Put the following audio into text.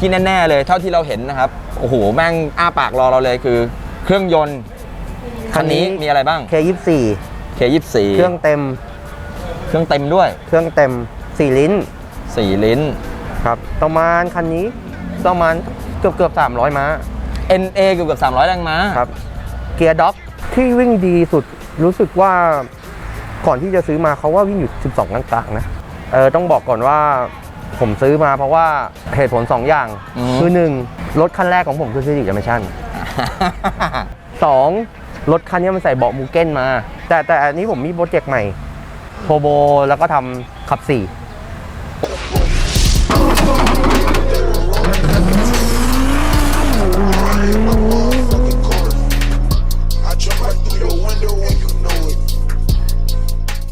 ที่แน่ๆเลยเท่าที่เราเห็นนะครับโอ้โหแม่งอ้าปากรอเราเลยคือ เครื่องยนต์คันนี้มีอะไรบ้าง K24 K24 เครื่องเต็ม เครื่องเต็มด้วย เครื่องเต็ม4ลิ้น4ลิ้นครับประมาณคันนี้ประมาณเกือบเกือบ300 ม้า NA เกือบเกือบ300แรงม้าครับเกียร์ด็อกที่วิ่งดีสุดรู้สึกว่าก่อนที่จะซื้อมาเขาว่าวิ่งอยู่ 12กลางๆนะเออต้องบอกก่อนว่า ผมซื้อมาเพราะว่าเหตุผล 2 อย่าง อืม คือ1รถคันแรกของผมคือ Civic Dimension 2รถคันนี้มันใส่เบาะมูเก้นมา แต่แต่อันนี้ผมมีโปรเจกต์ใหม่โทโบแล้วก็ทำขับ4